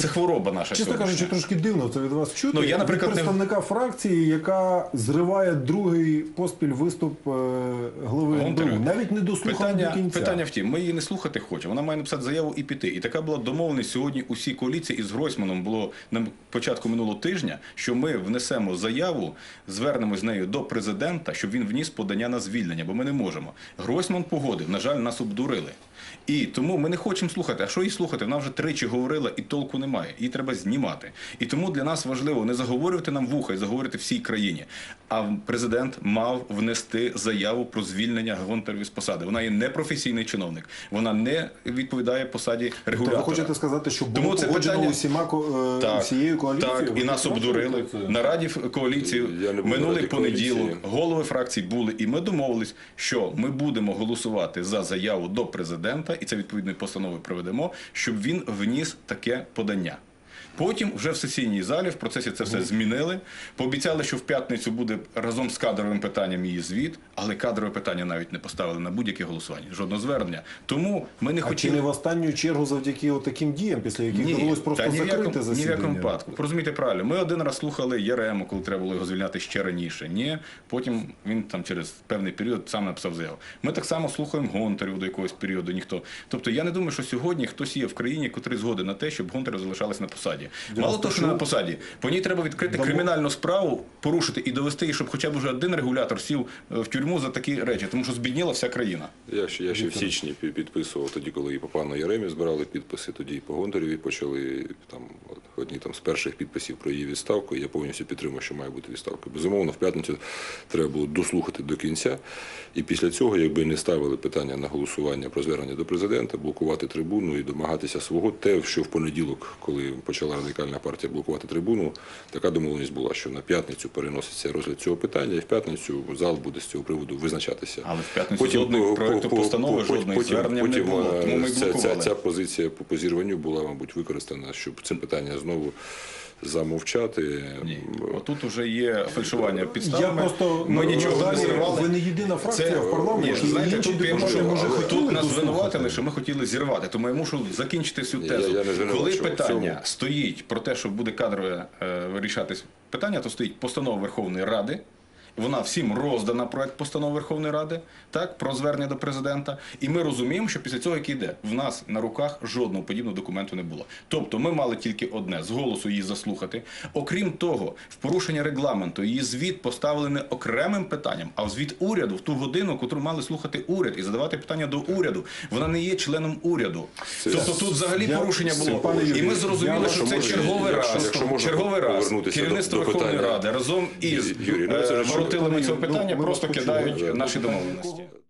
Це хвороба наша. Чесно кажучи, трошки дивно це від вас чути. Ну, я, наприклад, від не- представника фракції, яка зриває другий поспіль виступ е, Гонтаревої. НБУ, навіть не дослухав питання, до кінця. питання втім, ми її не слухати хочемо. Вона має написати заяву і піти. І така була домовленість сьогодні усі коаліції із Гройсманом було на початку минулого тижня, що ми внесемо заяву, звернемось з нею до президента, щоб він вніс подання на звільнення, бо ми не можемо. Гройсман погодив, на жаль, нас обдурили. І тому ми не хочемо слухати. А що їй слухати? Вона вже тричі говорила і толку немає. Її треба знімати. І тому для нас важливо не заговорювати нам вуха і заговорити всій країні. А президент мав внести заяву про звільнення Гонтареві з посади. Вона є непрофесійний чиновник. Вона не відповідає посаді То ви хочете сказати, що було Тому це погоджено питання- усіма ко- е, Так, всією коаліцією? Так, і нас обдурили. це? На раді коаліції минулий понеділок коаліції. голови фракцій були, і ми домовились, що ми будемо голосувати за заяву до президента, і це відповідної постанови проведемо, щоб він вніс таке подання. Kenya. Потім вже в сесійній залі в процесі це все змінили. Пообіцяли, що в п'ятницю буде разом з кадровим питанням її звіт, але кадрове питання навіть не поставили на будь-яке голосування, жодного звернення. Тому ми не А чи не в останню чергу завдяки таким діям, після яких довелось просто та ні закрити якому- Ні в якому випадку. Порозумійте правильно. Ми один раз слухали Ярему, коли треба було його звільняти ще раніше. Ні, потім він там через певний період сам написав заяву. Ми так само слухаємо Гонтарів до якогось періоду. Ніхто. Тобто я не думаю, що сьогодні хтось є в країні, котрий згоден на те, щоб Гонтарев залишалась на посаді. Мало того, що на посаді, по ній треба відкрити кримінальну справу, порушити і довести, її, щоб хоча б вже один регулятор сів е, в тюрму за такі речі, тому що збідніла вся країна. Я ще, я ще в січні підписував, тоді, коли і по пану Яремі збирали підписи, тоді і по Гонтареві почали там одні там з перших підписів про її відставку. І я повністю підтримую, що має бути відставка. Безумовно, в п'ятницю треба було дослухати до кінця. І після цього, якби не ставили питання на голосування про звернення до президента, блокувати трибуну і домагатися свого, те, що в понеділок, коли почала радикальна партія блокувати трибуну, така домовленість була, що на п'ятницю переноситься розгляд цього питання, і в п'ятницю зал буде з цього приводу визначатися. Але в п'ятницю жодної проекту постанови, жодної звернення не було, е, тому ми ця, ця, ця позиція по, позірванню була, мабуть, використана, щоб це питання знову замовчати. Ні, отут уже є фальшування Я просто Ми ну, нічого не далі зривали. ви не єдина фракція Це- в парламенті. Ні, знаєте, тут я депутати, може, але тут нас звинуватили, що ми хотіли зірвати. Тому я мушу закінчити цю тезу. я- я не Коли питання стоїть про те, що буде кадрове е, вирішатись питання, то стоїть постанова Верховної Ради. Вона всім роздана проект постанови Верховної Ради, так про звернення до президента. І ми розуміємо, що після цього, як йде, в нас на руках жодного подібного документу не було. Тобто, ми мали тільки одне з голосу її заслухати. Окрім того, в порушення регламенту її звіт поставили не окремим питанням, а в звіт уряду в ту годину, котру мали слухати уряд і задавати питання до уряду. Вона не є членом уряду. Тобто тут взагалі Я- порушення було. пане І Юрію, ми я зрозуміли, що це можна- черговий якщо- раз. якщо можна черговий раз керівництво Верховної. Ради разом із Юрій, е, Пане цього питання ну, просто кидають наші домовленості.